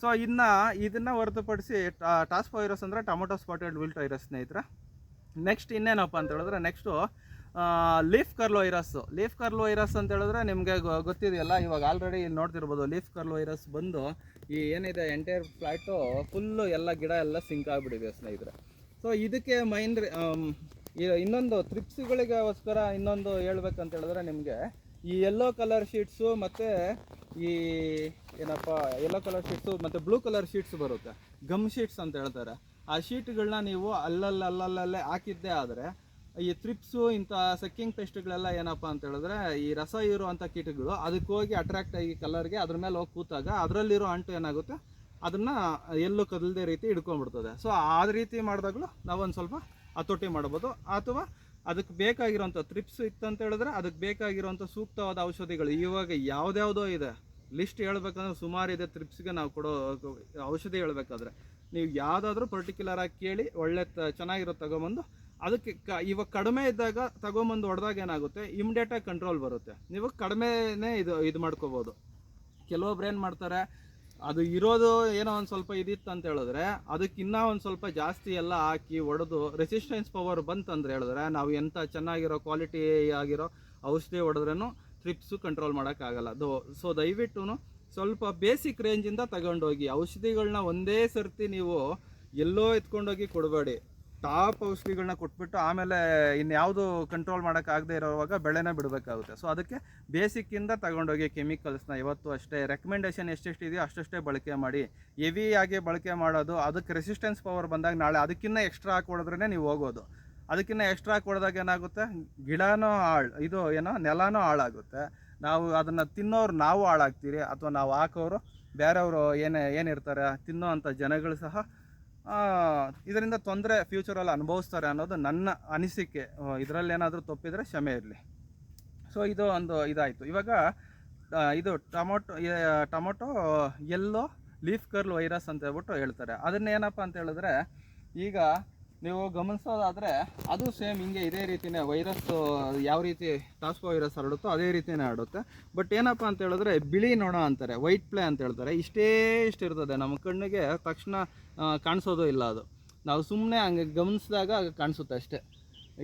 ಸೊ ಇನ್ನು ಇದನ್ನು ಹೊರತುಪಡಿಸಿ ಟಾಸ್ಪೋ ವೈರಸ್ ಅಂದರೆ ಟೊಮೊಟೊ ಸ್ಪಾಟೆಡ್ ವಿಲ್ಟ್ ವೈರಸ್ ಸ್ನೇಹಿತರೆ. ನೆಕ್ಸ್ಟ್ ಇನ್ನೇನಪ್ಪ ಅಂತ ಹೇಳಿದ್ರೆ next leaf curl virus leaf curl virus ಅಂತ ಹೇಳಿದ್ರೆ ನಿಮಗೆ ಗೊತ್ತಿದೆಯಲ್ಲ, ಇವಾಗ ಆಲ್ರೆಡಿ ಇಲ್ಲಿ ನೋಡ್ತಿರ್ಬೋದು ಲೀಫ್ ಕರ್ಲ್ ವೈರಸ್ ಬಂದು ಈ ಏನಿದೆ ಎಂಟೈರ್ ಫ್ಲ್ಯಾಟು ಫುಲ್ಲು ಎಲ್ಲ ಗಿಡ ಎಲ್ಲ ಸಿಂಕ್ ಆಗಿಬಿಟ್ಟಿದೆ ಸ್ನೇಹಿತರೆ. ಸೊ ಇದಕ್ಕೆ ಮೈನ್ ಇನ್ನೊಂದು ತ್ರಿಪ್ಸಿಗಳಿಗೋಸ್ಕರ ಇನ್ನೊಂದು ಹೇಳ್ಬೇಕಂತ ಹೇಳಿದ್ರೆ ನಿಮಗೆ ಈ ಯೆಲ್ಲೋ ಕಲರ್ ಶೀಟ್ಸು ಮತ್ತು ಈ ಏನಪ್ಪ ಯೆಲ್ಲೋ ಕಲರ್ ಶೀಟ್ಸು ಮತ್ತು ಬ್ಲೂ ಕಲರ್ ಶೀಟ್ಸ್ ಬರುತ್ತೆ. ಗಮ್ ಶೀಟ್ಸ್ ಅಂತ ಹೇಳ್ತಾರೆ. ಆ ಶೀಟ್ಗಳನ್ನ ನೀವು ಅಲ್ಲಲ್ಲಿ ಅಲ್ಲಲ್ಲಲ್ಲೇ ಹಾಕಿದ್ದೇ ಆದರೆ, ಈ ತ್ರಿಪ್ಸು ಇಂಥ ಸಕ್ಕಿಂಗ್ ಪೆಸ್ಟ್ಗಳೆಲ್ಲ ಏನಪ್ಪ ಅಂತ ಹೇಳಿದ್ರೆ, ಈ ರಸ ಇರುವಂಥ ಕೀಟಗಳು ಅದಕ್ಕೆ ಹೋಗಿ ಅಟ್ರಾಕ್ಟ್ ಆಗಿ ಕಲರ್ಗೆ ಅದ್ರ ಮೇಲೆ ಹೋಗಿ ಕೂತಾಗ ಅದರಲ್ಲಿರೋ ಅಂಟು ಏನಾಗುತ್ತೆ? ಅದನ್ನು ಎಲ್ಲೂ ಕದಲದೇ ರೀತಿ ಹಿಡ್ಕೊಂಡ್ಬಿಡ್ತದೆ. ಸೊ ಆ ರೀತಿ ಮಾಡಿದಾಗಲೂ ನಾವೊಂದು ಸ್ವಲ್ಪ ಹತೋಟಿ ಮಾಡ್ಬೋದು. ಅಥವಾ ಅದಕ್ಕೆ ಬೇಕಾಗಿರೋಂಥ ತ್ರಿಪ್ಸ್ ಇತ್ತಂತ ಹೇಳಿದ್ರೆ ಅದಕ್ಕೆ ಬೇಕಾಗಿರುವಂಥ ಸೂಕ್ತವಾದ ಔಷಧಿಗಳು. ಇವಾಗ ಯಾವುದ್ಯಾವುದೋ ಇದೆ. ಲಿಸ್ಟ್ ಹೇಳ್ಬೇಕಂದ್ರೆ ಸುಮಾರು ಇದೆ ತ್ರಿಪ್ಸ್ಗೆ ನಾವು ಕೊಡೋ ಔಷಧಿ ಹೇಳ್ಬೇಕಾದ್ರೆ. ನೀವು ಯಾವುದಾದ್ರೂ ಪರ್ಟಿಕ್ಯುಲರ್ ಆಗಿ ಕೇಳಿ ಒಳ್ಳೆ ತ ಚೆನ್ನಾಗಿರೋ ತಗೊಂಬಂದು ಅದಕ್ಕೆ ಕ ಇವಾಗ ಕಡಿಮೆ ಇದ್ದಾಗ ತಗೊಂಬಂದು ಹೊಡೆದಾಗ ಏನಾಗುತ್ತೆ? ಇಮ್ಡಿಯೇಟಾಗಿ ಕಂಟ್ರೋಲ್ ಬರುತ್ತೆ. ನೀವು ಕಡಿಮೆನೇ ಇದು ಇದು ಮಾಡ್ಕೋಬೋದು. ಕೆಲವೊಬ್ರು ಏನು ಮಾಡ್ತಾರೆ? ಅದು ಇರೋದು ಏನೋ ಒಂದು ಸ್ವಲ್ಪ ಇದಿತ್ತು ಅಂತ ಹೇಳಿದ್ರೆ, ಅದಕ್ಕಿನ್ನ ಒಂದು ಸ್ವಲ್ಪ ಜಾಸ್ತಿ ಎಲ್ಲ ಹಾಕಿ ಒಡೆದು ರೆಸಿಸ್ಟೆನ್ಸ್ ಪವರ್ ಬಂತಂದ್ರೆ ಹೇಳಿದ್ರೆ, ನಾವು ಎಂಥ ಚೆನ್ನಾಗಿರೋ ಕ್ವಾಲಿಟಿ ಆಗಿರೋ ಔಷಧಿ ಹೊಡೆದ್ರೂ ಟ್ರಿಪ್ಸು ಕಂಟ್ರೋಲ್ ಮಾಡೋಕ್ಕಾಗಲ್ಲ ದೋ ಸೊ ದಯವಿಟ್ಟು ಸ್ವಲ್ಪ ಬೇಸಿಕ್ ರೇಂಜಿಂದ ತಗೊಂಡೋಗಿ ಔಷಧಿಗಳನ್ನ ಒಂದೇ ಸರ್ತಿ ನೀವು ಎಲ್ಲೋ ಎತ್ಕೊಂಡೋಗಿ ಕೊಡಬೇಡಿ. ಟಾಪ್ ಔಷಧಿಗಳನ್ನ ಕೊಟ್ಬಿಟ್ಟು ಆಮೇಲೆ ಇನ್ಯಾವುದು ಕಂಟ್ರೋಲ್ ಮಾಡೋಕ್ಕಾಗದೇ ಇರೋವಾಗ ಬೆಳೆನೇ ಬಿಡಬೇಕಾಗುತ್ತೆ. ಸೊ ಅದಕ್ಕೆ ಬೇಸಿಕ್ಕಿಂದ ತಗೊಂಡೋಗಿ ಕೆಮಿಕಲ್ಸ್ನ ಇವತ್ತು ಅಷ್ಟೇ ರೆಕಮೆಂಡೇಶನ್ ಎಷ್ಟೆಷ್ಟು ಇದೆಯೋ ಅಷ್ಟಷ್ಟೇ ಬಳಕೆ ಮಾಡಿ. ಹೆವಿ ಆಗಿ ಬಳಕೆ ಮಾಡೋದು, ಅದಕ್ಕೆ ರೆಸಿಸ್ಟೆನ್ಸ್ ಪವರ್ ಬಂದಾಗ ನಾಳೆ ಅದಕ್ಕಿಂತ ಎಕ್ಸ್ಟ್ರಾ ಹಾಕಿ ಹೊಡೆದ್ರೇ ನೀವು ಹೋಗೋದು. ಅದಕ್ಕಿಂತ ಎಕ್ಸ್ಟ್ರಾ ಹಾಕಿ ಹೊಡೆದಾಗ ಏನಾಗುತ್ತೆ? ಗಿಡನೂ ಹಾಳು, ಇದು ಏನೋ ನೆಲನೂ ಹಾಳಾಗುತ್ತೆ. ನಾವು ಅದನ್ನು ತಿನ್ನೋರು ನಾವು ಹಾಳಾಗ್ತೀರಿ, ಅಥವಾ ನಾವು ಹಾಕೋರು, ಬೇರೆಯವರು ಏನೇ, ಏನಿರ್ತಾರೆ, ತಿನ್ನೋ ಅಂಥ ಜನಗಳು ಸಹ ಇದರಿಂದ ತೊಂದರೆ ಫ್ಯೂಚರಲ್ಲಿ ಅನುಭವಿಸ್ತಾರೆ ಅನ್ನೋದು ನನ್ನ ಅನಿಸಿಕೆ. ಇದರಲ್ಲಿ ಏನಾದರೂ ತಪ್ಪಿದರೆ ಕ್ಷಮೆ ಇರಲಿ. ಸೊ ಇದು ಒಂದು ಇದಾಯಿತು. ಇವಾಗ ಇದು tomato tomato yellow leaf curl virus ಅಂತ ಹೇಳ್ಬಿಟ್ಟು ಹೇಳ್ತಾರೆ. ಅದನ್ನ ಏನಪ್ಪ ಅಂತ ಹೇಳಿದ್ರೆ, ಈಗ ನೀವು ಗಮನಿಸೋದಾದರೆ ಅದು ಸೇಮ್ ಹಿಂಗೆ ಇದೇ ರೀತಿಯೇ ವೈರಸ್ ಯಾವ ರೀತಿ ಟಾಸ್ಕೋ ವೈರಸ್ ಹರಡುತ್ತೋ ಅದೇ ರೀತಿಯೇ ಹರಡುತ್ತೆ. ಬಟ್ ಏನಪ್ಪ ಅಂತ ಹೇಳಿದ್ರೆ ಬಿಳಿ ನೊಣ ಅಂತಾರೆ ವೈಟ್ ಪ್ಲೇ ಅಂತ ಹೇಳ್ತಾರೆ. ಇಷ್ಟೇ ಇಷ್ಟಿರ್ತದೆ. ನಮ್ಮ ಕಣ್ಣಿಗೆ ತಕ್ಷಣ ಕಾಣಿಸೋದು ಇಲ್ಲ ಅದು. ನಾವು ಸುಮ್ಮನೆ ಹಂಗೆ ಗಮನಿಸಿದಾಗ ಕಾಣಿಸುತ್ತೆ ಅಷ್ಟೇ.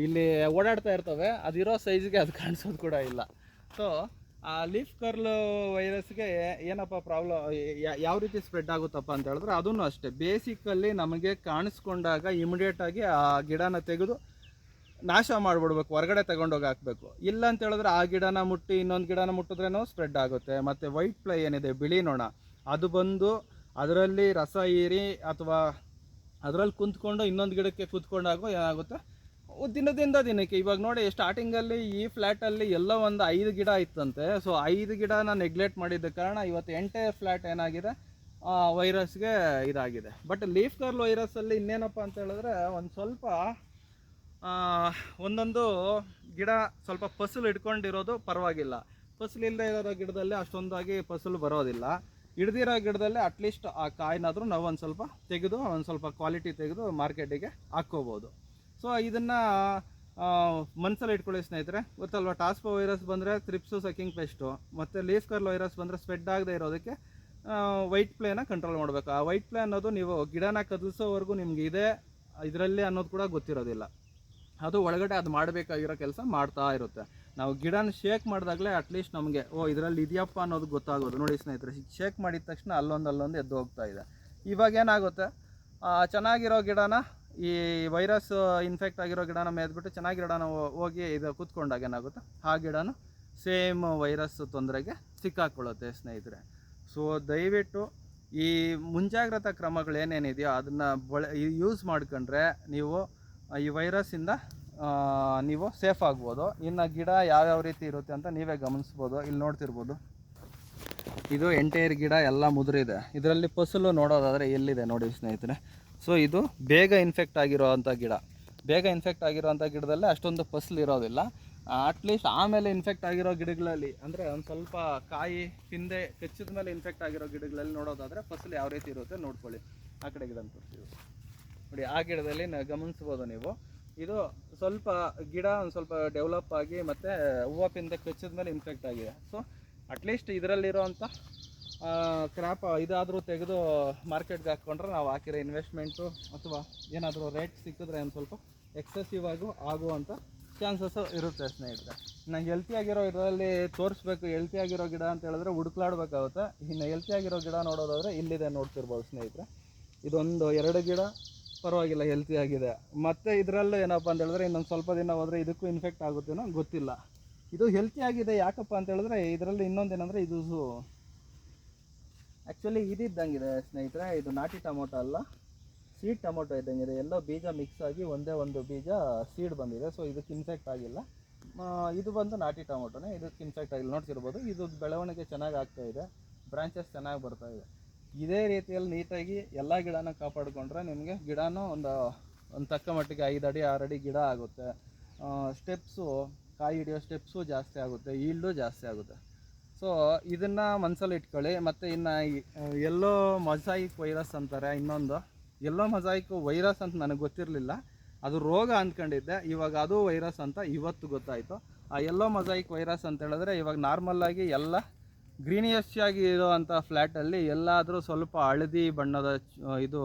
ಇಲ್ಲಿ ಓಡಾಡ್ತಾ ಇರ್ತವೆ, ಅದಿರೋ ಸೈಜ್ಗೆ ಅದು ಕಾಣಿಸೋದು ಕೂಡ ಇಲ್ಲ. ಸೊ ಆ ಲೀಫ್ ಕರ್ಲ್ ವೈರಸ್ಗೆ ಏನಪ್ಪ ಪ್ರಾಬ್ಲಮ್ ಯಾವ ರೀತಿ ಸ್ಪ್ರೆಡ್ ಆಗುತ್ತಪ್ಪ ಅಂತ ಹೇಳಿದ್ರೆ ಅದನ್ನು ಅಷ್ಟೇ. ಬೇಸಿಕಲ್ಲಿ ನಮಗೆ ಕಾಣಿಸ್ಕೊಂಡಾಗ ಇಮಿಡಿಯೇಟಾಗಿ ಆ ಗಿಡನ ತೆಗೆದು ನಾಶ ಮಾಡಿಬಿಡ್ಬೇಕು, ಹೊರಗಡೆ ತಗೊಂಡೋಗಿ ಹಾಕಬೇಕು. ಇಲ್ಲ ಅಂತ ಹೇಳಿದ್ರೆ ಆ ಗಿಡನ ಮುಟ್ಟಿ ಇನ್ನೊಂದು ಗಿಡನ ಮುಟ್ಟಿದ್ರೇನೋ ಸ್ಪ್ರೆಡ್ ಆಗುತ್ತೆ. ಮತ್ತು ವೈಟ್ ಫ್ಲೈ ಏನಿದೆ, ಬಿಳಿ ನೋಣ. ಅದು ಬಂದು ಅದರಲ್ಲಿ ರಸ ಹೀರಿ ಅಥವಾ ಅದರಲ್ಲಿ ಕುಂತ್ಕೊಂಡು ಇನ್ನೊಂದು ಗಿಡಕ್ಕೆ ಕುತ್ಕೊಂಡಾಗ ಏನಾಗುತ್ತೆ? ದಿನದಿಂದ ದಿನಕ್ಕೆ. ಇವಾಗ ನೋಡಿ ಸ್ಟಾರ್ಟಿಂಗಲ್ಲಿ ಈ ಫ್ಲ್ಯಾಟಲ್ಲಿ ಎಲ್ಲ ಒಂದು ಐದು ಗಿಡ ಇತ್ತಂತೆ. ಸೊ ಐದು ಗಿಡನ ನೆಗ್ಲೆಕ್ಟ್ ಮಾಡಿದ್ದ ಕಾರಣ ಇವತ್ತು ಎಂಟೇ ಫ್ಲ್ಯಾಟ್ ಏನಾಗಿದೆ? ವೈರಸ್ಗೆ ಇದಾಗಿದೆ. ಬಟ್ ಲೀಫ್ ಕರ್ಲ್ ವೈರಸ್ಸಲ್ಲಿ ಇನ್ನೇನಪ್ಪ ಅಂತ ಹೇಳಿದ್ರೆ, ಒಂದು ಸ್ವಲ್ಪ ಒಂದೊಂದು ಗಿಡ ಸ್ವಲ್ಪ ಫಸಲು ಇಟ್ಕೊಂಡಿರೋದು ಪರವಾಗಿಲ್ಲ. ಫಸಲು ಇಲ್ಲದೆ ಇರೋ ಗಿಡದಲ್ಲಿ ಅಷ್ಟೊಂದಾಗಿ ಫಸಲು ಬರೋದಿಲ್ಲ. ಹಿಡ್ದಿರೋ ಗಿಡದಲ್ಲಿ ಅಟ್ಲೀಸ್ಟ್ ಆ ಕಾಯಿನಾದರೂ ನಾವು ಒಂದು ಸ್ವಲ್ಪ ತೆಗೆದು, ಒಂದು ಸ್ವಲ್ಪ ಕ್ವಾಲಿಟಿ ತೆಗೆದು ಮಾರ್ಕೆಟಿಗೆ ಹಾಕ್ಕೋಬೋದು. ಸೊ ಇದನ್ನು ಮನಸ್ಸಲ್ಲಿ ಇಟ್ಕೊಳ್ಳಿ ಸ್ನೇಹಿತರೆ. ಗೊತ್ತಲ್ವ? ಟಾಸ್ಪೋ ವೈರಸ್ ಬಂದರೆ ತ್ರಿಪ್ಸು ಸಕಿಂಗ್ ಪೆಸ್ಟು ಮತ್ತು ಲೀಫ್ ಕರ್ಲ್ ವೈರಸ್ ಬಂದರೆ ಸ್ಪ್ರೆಡ್ ಆಗದೆ ಇರೋದಕ್ಕೆ ವೈಟ್ ಪ್ಲೇನ ಕಂಟ್ರೋಲ್ ಮಾಡಬೇಕು. ಆ ವೈಟ್ ಪ್ಲೇ ಅನ್ನೋದು ನೀವು ಗಿಡನ ಕದಲಿಸೋವರೆಗೂ ನಿಮ್ಗೆ ಇದೆ ಇದರಲ್ಲಿ ಅನ್ನೋದು ಕೂಡ ಗೊತ್ತಿರೋದಿಲ್ಲ. ಅದು ಒಳಗಡೆ ಅದು ಮಾಡಬೇಕಾಗಿರೋ ಕೆಲಸ ಮಾಡ್ತಾ ಇರುತ್ತೆ. ನಾವು ಗಿಡನ ಶೇಕ್ ಮಾಡಿದಾಗಲೇ ಅಟ್ಲೀಸ್ಟ್ ನಮಗೆ, ಓ, ಇದರಲ್ಲಿ ಇದೆಯಪ್ಪ ಅನ್ನೋದು ಗೊತ್ತಾಗೋದು. ನೋಡಿ ಸ್ನೇಹಿತರೆ ಶೇಕ್ ಮಾಡಿದ ತಕ್ಷಣ ಅಲ್ಲೊಂದು ಅಲ್ಲೊಂದು ಎದ್ದು ಹೋಗ್ತಾ ಇದೆ. ಇವಾಗ ಏನಾಗುತ್ತೆ? ಚೆನ್ನಾಗಿರೋ ಗಿಡನ, ಈ ವೈರಸ್ ಇನ್ಫೆಕ್ಟ್ ಆಗಿರೋ ಗಿಡನ ಮೇದ್ಬಿಟ್ಟು ಚೆನ್ನಾಗಿ ಗಿಡನ ಹೋಗಿ ಇದು ಕೂತ್ಕೊಂಡಾಗ ಏನಾಗುತ್ತೆ? ಆ ಗಿಡನು ಸೇಮ್ ವೈರಸ್ ತೊಂದರೆಗೆ ಸಿಕ್ಕಾಕೊಳ್ಳುತ್ತೆ ಸ್ನೇಹಿತರೆ. ಸೊ ದಯವಿಟ್ಟು ಈ ಮುಂಜಾಗ್ರತಾ ಕ್ರಮಗಳು ಏನೇನಿದೆಯೋ ಅದನ್ನು ಬಳ ಯೂಸ್ ಮಾಡ್ಕೊಂಡ್ರೆ ನೀವು ಈ ವೈರಸ್ಸಿಂದ ನೀವು ಸೇಫ್ ಆಗ್ಬೋದು. ಇನ್ನು ಗಿಡ ಯಾವ್ಯಾವ ರೀತಿ ಇರುತ್ತೆ ಅಂತ ನೀವೇ ಗಮನಿಸ್ಬೋದು. ಇಲ್ಲಿ ನೋಡ್ತಿರ್ಬೋದು. ಇದು ಎಂಟೈರ್ ಗಿಡ ಎಲ್ಲ ಮುದುರಿದೆ ಇದರಲ್ಲಿ ಫಸಲು ನೋಡೋದಾದರೆ ಎಲ್ಲಿದೆ ನೋಡಿ ಸ್ನೇಹಿತರೆ. ಸೊ ಇದು ಬೇಗ ಇನ್ಫೆಕ್ಟ್ ಆಗಿರೋವಂಥ ಗಿಡ. ಬೇಗ ಇನ್ಫೆಕ್ಟ್ ಆಗಿರೋವಂಥ ಗಿಡದಲ್ಲಿ ಅಷ್ಟೊಂದು ಫಸಲು ಇರೋದಿಲ್ಲ. ಅಟ್ಲೀಸ್ಟ್ ಆಮೇಲೆ ಇನ್ಫೆಕ್ಟ್ ಆಗಿರೋ ಗಿಡಗಳಲ್ಲಿ, ಅಂದರೆ ಒಂದು ಸ್ವಲ್ಪ ಕಾಯಿ ಹಿಂದೆ ಕಚ್ಚಿದ ಮೇಲೆ ಇನ್ಫೆಕ್ಟ್ ಆಗಿರೋ ಗಿಡಗಳಲ್ಲಿ ನೋಡೋದಾದರೆ ಫಸಲು ಯಾವ ರೀತಿ ಇರುತ್ತೆ ನೋಡ್ಕೊಳ್ಳಿ. ಆ ಕಡೆ ಗಿಡ ತೋರಿಸ್ತೀವಿ ನೋಡಿ, ಆ ಗಿಡದಲ್ಲಿ ಗಮನಿಸ್ಬೋದು ನೀವು. ಇದು ಸ್ವಲ್ಪ ಗಿಡ ಒಂದು ಸ್ವಲ್ಪ ಡೆವಲಪ್ ಆಗಿ ಮತ್ತು ಹೂವು ಪಿಂದೆ ಕಚ್ಚಿದ ಮೇಲೆ ಇನ್ಫೆಕ್ಟ್ ಆಗಿದೆ. ಸೊ ಅಟ್ಲೀಸ್ಟ್ ಇದರಲ್ಲಿರೋವಂಥ ಕ್ರಾಪ್ ಇದಾದರೂ ತೆಗೆದು ಮಾರ್ಕೆಟ್ಗೆ ಹಾಕ್ಕೊಂಡ್ರೆ ನಾವು ಹಾಕಿರೋ ಇನ್ವೆಸ್ಟ್ಮೆಂಟು ಅಥವಾ ಏನಾದರೂ ರೇಟ್ ಸಿಕ್ಕಿದ್ರೆ ಒಂದು ಸ್ವಲ್ಪ ಎಕ್ಸೆಸಿವ್ ಆಗು ಆಗುವಂಥ ಚಾನ್ಸಸ್ಸು ಇರುತ್ತೆ ಸ್ನೇಹಿತರೆ. ನಾನು ಹೆಲ್ತಿಯಾಗಿರೋ ಇದರಲ್ಲಿ ತೋರಿಸ್ಬೇಕು ಹೆಲ್ತಿಯಾಗಿರೋ ಗಿಡ ಅಂತ ಹೇಳಿದ್ರೆ ಹುಡುಕ್ಲಾಡ್ಬೇಕಾಗುತ್ತೆ. ಇನ್ನು ಹೆಲ್ತಿಯಾಗಿರೋ ಗಿಡ ನೋಡೋದಾದರೆ ಇಲ್ಲಿದೆ ನೋಡ್ತಿರ್ಬೋದು ಸ್ನೇಹಿತರೆ. ಇದೊಂದು ಎರಡು ಗಿಡ ಪರವಾಗಿಲ್ಲ ಹೆಲ್ತಿ ಆಗಿದೆ. ಮತ್ತೆ ಇದರಲ್ಲೂ ಏನಪ್ಪ ಅಂತ ಹೇಳಿದ್ರೆ, ಇನ್ನೊಂದು ಸ್ವಲ್ಪ ದಿನ ಹೋದರೆ ಇದಕ್ಕೂ ಇನ್ಫೆಕ್ಟ್ ಆಗುತ್ತೇನೋ ಗೊತ್ತಿಲ್ಲ. ಇದು ಹೆಲ್ತಿ ಆಗಿದೆ, ಯಾಕಪ್ಪ ಅಂತ ಹೇಳಿದ್ರೆ, ಇದರಲ್ಲಿ ಇನ್ನೊಂದೇನೆಂದರೆ ಇದು ಆ್ಯಕ್ಚುಲಿ ಇದಿದ್ದಂಗಿದೆ ಸ್ನೇಹಿತರೆ, ಇದು ನಾಟಿ ಟೊಮೊಟೊ ಅಲ್ಲ ಸೀಡ್ ಟೊಮೊಟೊ ಇದ್ದಂಗಿದೆ. ಎಲ್ಲೋ ಬೀಜ ಮಿಕ್ಸ್ ಆಗಿ ಒಂದೇ ಒಂದು ಬೀಜ ಸೀಡ್ ಬಂದಿದೆ ಸೊ ಇದಕ್ಕೆ ಇನ್ಫೆಕ್ಟ್ ಆಗಿಲ್ಲ. ಇದು ಬಂದು ನಾಟಿ ಟೊಮೊಟೊನೇ, ಇದಕ್ಕೆ ಇನ್ಫೆಕ್ಟ್ ಆಗಿಲ್ಲ. ನೋಡ್ತಿರ್ಬೋದು, ಇದು ಬೆಳವಣಿಗೆ ಚೆನ್ನಾಗಿ ಆಗ್ತಾ ಇದೆ ಬ್ರಾಂಚಸ್ ಚೆನ್ನಾಗಿ ಬರ್ತಾ ಇದೆ. ಇದೇ ರೀತಿಯಲ್ಲಿ ನೀಟಾಗಿ ಎಲ್ಲ ಗಿಡನ ಕಾಪಾಡಿಕೊಂಡ್ರೆ ನಿಮಗೆ ಗಿಡನೂ ಒಂದು ಒಂದು ತಕ್ಕ ಮಟ್ಟಿಗೆ ಐದು ಅಡಿ, ಆರು ಅಡಿ ಗಿಡ ಆಗುತ್ತೆ. ಸ್ಟೆಪ್ಸು ಕಾಯಿ ಹಿಡಿಯೋ ಸ್ಟೆಪ್ಸು ಜಾಸ್ತಿ ಆಗುತ್ತೆ. ಈಲ್ಡು ಜಾಸ್ತಿ ಆಗುತ್ತೆ. ಸೊ ಇದನ್ನು ಮನಸ್ಸಲ್ಲಿ ಇಟ್ಕೊಳ್ಳಿ. ಮತ್ತು ಇನ್ನು ಎಲ್ಲೋ ಮೊಸಾಯಿಕ್ ವೈರಸ್ ಅಂತಾರೆ ಇನ್ನೊಂದು. ಎಲ್ಲೋ ಮೊಸಾಯಿಕ್ ವೈರಸ್ ಅಂತ ನನಗೆ ಗೊತ್ತಿರಲಿಲ್ಲ. ಅದು ರೋಗ ಅಂದ್ಕೊಂಡಿದ್ದೆ. ಇವಾಗ ಅದು ವೈರಸ್ ಅಂತ ಇವತ್ತು ಗೊತ್ತಾಯಿತು. ಆ ಎಲ್ಲೋ ಮೊಸಾಯಿಕ್ ವೈರಸ್ ಅಂತ ಹೇಳಿದ್ರೆ ಇವಾಗ ನಾರ್ಮಲ್ಲಾಗಿ ಎಲ್ಲ ಗ್ರೀನಿಯಶ್ ಆಗಿ ಇರೋವಂಥ ಫ್ಲ್ಯಾಟಲ್ಲಿ ಎಲ್ಲಾದರೂ ಸ್ವಲ್ಪ ಹಳದಿ ಬಣ್ಣದ ಇದು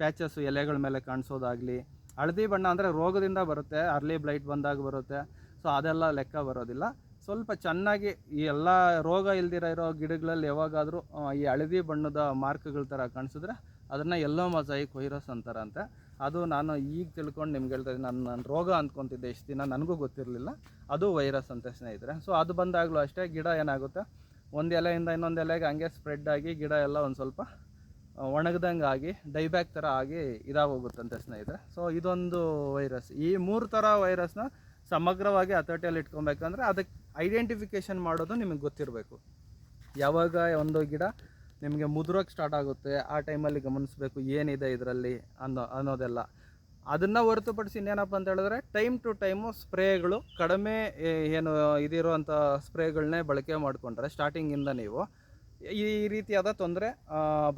ಪ್ಯಾಚಸ್ ಎಲೆಗಳ ಮೇಲೆ ಕಾಣಿಸೋದಾಗಲಿ. ಹಳದಿ ಬಣ್ಣ ಅಂದರೆ ರೋಗದಿಂದ ಬರುತ್ತೆ ಅರ್ಲಿ ಬ್ಲೈಟ್ ಬಂದಾಗ ಬರುತ್ತೆ. ಸೊ ಅದೆಲ್ಲ ಲೆಕ್ಕ ಬರೋದಿಲ್ಲ. ಸ್ವಲ್ಪ ಚೆನ್ನಾಗಿ ಈ ಎಲ್ಲ ರೋಗ ಇಲ್ದಿರ ಇರೋ ಗಿಡಗಳಲ್ಲಿ ಯಾವಾಗಾದರೂ ಈ ಹಳದಿ ಬಣ್ಣದ ಮಾರ್ಕ್ಗಳ ಥರ ಕಾಣಿಸಿದ್ರೆ ಅದನ್ನು ಎಲ್ಲೋ ಮಜಾಯಿ ವೈರಸ್ ಅಂತಾರಂತೆ ಅದು ನಾನು ಈಗ ತಿಳ್ಕೊಂಡು ನಿಮ್ಗೆ ಹೇಳ್ತಾ ನಾನು ನಾನು ರೋಗ ಅಂದ್ಕೊತಿದ್ದೆ ಇಷ್ಟು ದಿನ. ನನಗೂ ಗೊತ್ತಿರಲಿಲ್ಲ. ಅದು ವೈರಸ್ ಅಂತ ಸ್ನೇಹಿತರೆ. ಸೊ ಅದು ಬಂದಾಗಲೂ ಅಷ್ಟೇ. ಗಿಡ ಏನಾಗುತ್ತೆ? ಒಂದು ಎಲೆಯಿಂದ ಇನ್ನೊಂದು ಎಲೆಗೆ ಹಂಗೆ ಸ್ಪ್ರೆಡ್ ಆಗಿ ಗಿಡ ಎಲ್ಲ ಒಂದು ಸ್ವಲ್ಪ ಒಣಗ್ದಂಗೆ ಆಗಿ ಡೈಬ್ಯಾಕ್ ಥರ ಆಗಿ ಇದಾಗೋಗುತ್ತಂತೆ ಸ್ನೇಹಿತರೆ. ಸೊ ಇದೊಂದು ವೈರಸ್ ಈ ಮೂರು ಥರ ವೈರಸ್ನ ಸಮಗ್ರವಾಗಿ ಹತೋಟಿಯಲ್ಲಿ ಇಟ್ಕೊಬೇಕಂದ್ರೆ ಅದಕ್ಕೆ ಐಡೆಂಟಿಫಿಕೇಷನ್ ಮಾಡೋದು ನಿಮಗೆ ಗೊತ್ತಿರಬೇಕು. ಯಾವಾಗ ಒಂದು ಗಿಡ ನಿಮಗೆ ಮುದುರೋಕ್ಕೆ ಸ್ಟಾರ್ಟ್ ಆಗುತ್ತೆ, ಆ ಟೈಮಲ್ಲಿ ಗಮನಿಸಬೇಕು ಏನಿದೆ ಇದರಲ್ಲಿ ಅನ್ನೋ, ಅನ್ನೋದೆಲ್ಲ. ಅದನ್ನು ಹೊರತುಪಡಿಸಿ ಇನ್ನೇನಪ್ಪ ಅಂತ ಹೇಳಿದ್ರೆ ಟೈಮ್ ಟು ಟೈಮು ಸ್ಪ್ರೇಗಳು ಕಡಿಮೆ ಏನು ಇದಿರುವಂಥ ಸ್ಪ್ರೇಗಳನ್ನೇ ಬಳಕೆ ಮಾಡಿಕೊಂಡ್ರೆ ಸ್ಟಾರ್ಟಿಂಗಿಂದ ನೀವು ಈ ರೀತಿಯಾದ ತೊಂದರೆ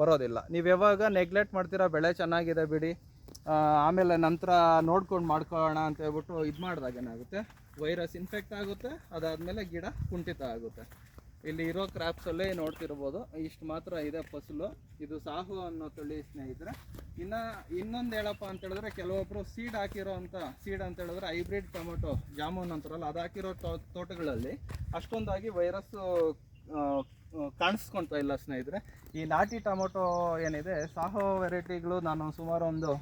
ಬರೋದಿಲ್ಲ. ನೀವು ಯಾವಾಗ ನೆಗ್ಲೆಕ್ಟ್ ಮಾಡ್ತೀರಾ, ಬೆಳೆ ಚೆನ್ನಾಗಿದೆ ಬಿಡಿ ಆಮೇಲೆ ನಂತರ ನೋಡ್ಕೊಂಡು ಮಾಡ್ಕೊಳ್ಳೋಣ ಅಂತ ಹೇಳ್ಬಿಟ್ಟು ಇದು ಮಾಡಿದಾಗ ಏನಾಗುತ್ತೆ, ವೈರಸ್ ಇನ್ಫೆಕ್ಟ್ ಆಗುತ್ತೆ, ಅದಾದಮೇಲೆ ಗಿಡ ಕುಂಠಿತ ಆಗುತ್ತೆ. ಇಲ್ಲಿ ಇರೋ ಕ್ರಾಪ್ಸಲ್ಲೇ ನೋಡ್ತಿರ್ಬೋದು. ಇಷ್ಟು ಮಾತ್ರ ಇದೆ ಫಸಲು. ಇದು ಸಾಹು ಅನ್ನೋ ತಳಿ ಸ್ನೇಹಿತರೆ. ಇನ್ನು ಇನ್ನೊಂದು ಹೇಳಪ್ಪ ಅಂತ ಹೇಳಿದ್ರೆ ಕೆಲವೊಬ್ಬರು ಸೀಡ್ ಹಾಕಿರೋ ಅಂತ ಸೀಡ್ ಅಂತ ಹೇಳಿದ್ರೆ ಹೈಬ್ರಿಡ್ ಟೊಮೊಟೊ ಜಾಮೂನ್ ಅಂತಾರಲ್ಲ, ಅದು ಹಾಕಿರೋ ತೋಟಗಳಲ್ಲಿ ಅಷ್ಟೊಂದಾಗಿ ವೈರಸ್ಸು ಕಾಣಿಸ್ಕೊಳ್ತಾ ಇಲ್ಲ ಸ್ನೇಹಿತರೆ. ಈ ನಾಟಿ ಟೊಮೊಟೊ ಏನಿದೆ, ಸಾಹೋ ವೆರೈಟಿಗಳು ನಾನು ಸುಮಾರು ಒಂದು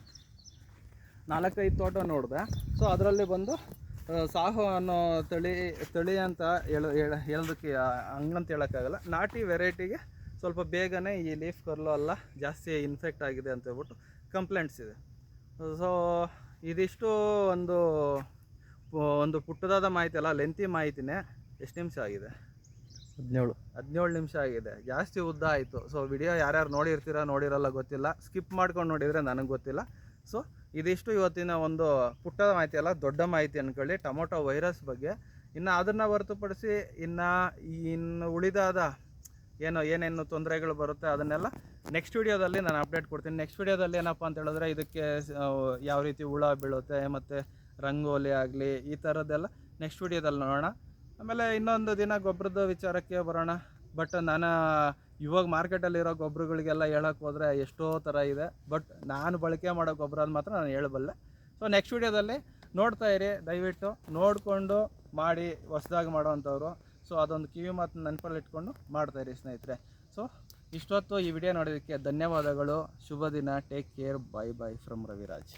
ನಾಲ್ಕೈದು ತೋಟ ನೋಡಿದೆ. ಸೊ ಅದರಲ್ಲಿ ಬಂದು ಸಾಹೋ ಅನ್ನೋ ತಳಿ ತಳಿ ಅಂತ ಹೇಳ ಹೇಳ ಹೇಳೋದಕ್ಕೆ ಹಂಗಂತ ಹೇಳೋಕ್ಕಾಗಲ್ಲ. ನಾಟಿ ವೆರೈಟಿಗೆ ಸ್ವಲ್ಪ ಬೇಗನೆ ಈ ಲೀಫ್ ಕರ್ಲು ಎಲ್ಲ ಜಾಸ್ತಿ ಇನ್ಫೆಕ್ಟ್ ಆಗಿದೆ ಅಂತ ಹೇಳ್ಬಿಟ್ಟು ಕಂಪ್ಲೇಂಟ್ಸ್ ಇದೆ. ಸೊ ಇದಿಷ್ಟು ಒಂದು ಒಂದು ಪುಟ್ಟದಾದ ಮಾಹಿತಿ ಅಲ್ಲ ಲೆಂತಿ ಮಾಹಿತಿನೇ ಎಷ್ಟು ನಿಮಿಷ ಆಗಿದೆ? ಹದಿನೇಳು. ಹದಿನೇಳು ನಿಮಿಷ ಆಗಿದೆ. ಜಾಸ್ತಿ ಉದ್ದ ಆಯಿತು. ಸೊ ವಿಡಿಯೋ ಯಾರ್ಯಾರು ನೋಡಿರ್ತೀರ ನೋಡಿರಲ್ಲ ಗೊತ್ತಿಲ್ಲ. ಸ್ಕಿಪ್ ಮಾಡ್ಕೊಂಡು ನೋಡಿದರೆ ನನಗೆ ಗೊತ್ತಿಲ್ಲ. ಸೊ ಇದಿಷ್ಟು ಇವತ್ತಿನ ಒಂದು ಪುಟ್ಟದ ಮಾಹಿತಿ ಅಲ್ಲ, ದೊಡ್ಡ ಮಾಹಿತಿ ಅಂದ್ಕೊಳ್ಳಿ ಟೊಮೊಟೊ ವೈರಸ್ ಬಗ್ಗೆ. ಇನ್ನು ಅದನ್ನು ಹೊರತುಪಡಿಸಿ ಇನ್ನು ಇನ್ನು ಉಳಿದಾದ ಏನು ಏನೇನು ತೊಂದರೆಗಳು ಬರುತ್ತೆ ಅದನ್ನೆಲ್ಲ ನೆಕ್ಸ್ಟ್ ವಿಡಿಯೋದಲ್ಲಿ ನಾನು ಅಪ್ಡೇಟ್ ಕೊಡ್ತೀನಿ. ನೆಕ್ಸ್ಟ್ ವಿಡಿಯೋದಲ್ಲಿ ಏನಪ್ಪ ಅಂತ ಹೇಳಿದ್ರೆ ಇದಕ್ಕೆ ಯಾವ ರೀತಿ ಹುಳ ಬೀಳುತ್ತೆ ಮತ್ತು ರಂಗೋಲಿ ಆಗಲಿ ಈ ಥರದ್ದೆಲ್ಲ ನೆಕ್ಸ್ಟ್ ವಿಡಿಯೋದಲ್ಲಿ ನೋಡೋಣ. ಆಮೇಲೆ ಇನ್ನೊಂದು ದಿನ ಗೊಬ್ಬರದ ವಿಚಾರಕ್ಕೆ ಬರೋಣ. ಬಟ್ ನಾನು ಇವಾಗ ಮಾರ್ಕೆಟಲ್ಲಿರೋ ಗೊಬ್ಬರಗಳಿಗೆಲ್ಲ ಹೇಳಕ್ ಹೋದರೆ ಎಷ್ಟೋ ಥರ ಇದೆ. ಬಟ್ ನಾನು ಬಳಕೆ ಮಾಡೋ ಗೊಬ್ಬರ ಮಾತ್ರ ನಾನು ಹೇಳಬಲ್ಲೆ. ಸೊ ನೆಕ್ಸ್ಟ್ ವಿಡಿಯೋದಲ್ಲಿ ನೋಡ್ತಾ ಇರಿ. ದಯವಿಟ್ಟು ನೋಡಿಕೊಂಡು ಮಾಡಿ ಹೊಸದಾಗಿ ಮಾಡೋವಂಥವ್ರು. ಸೊ ಅದೊಂದು ಕಿವಿ ಮಾತು ನೆನಪಲ್ಲಿ ಇಟ್ಕೊಂಡು ಮಾಡ್ತಾ ಇರಿ ಸ್ನೇಹಿತರೆ. ಸೊ ಇಷ್ಟೊತ್ತು ಈ ವಿಡಿಯೋ ನೋಡೋದಕ್ಕೆ ಧನ್ಯವಾದಗಳು. ಶುಭ ದಿನ. Take care bye bye from Raviraj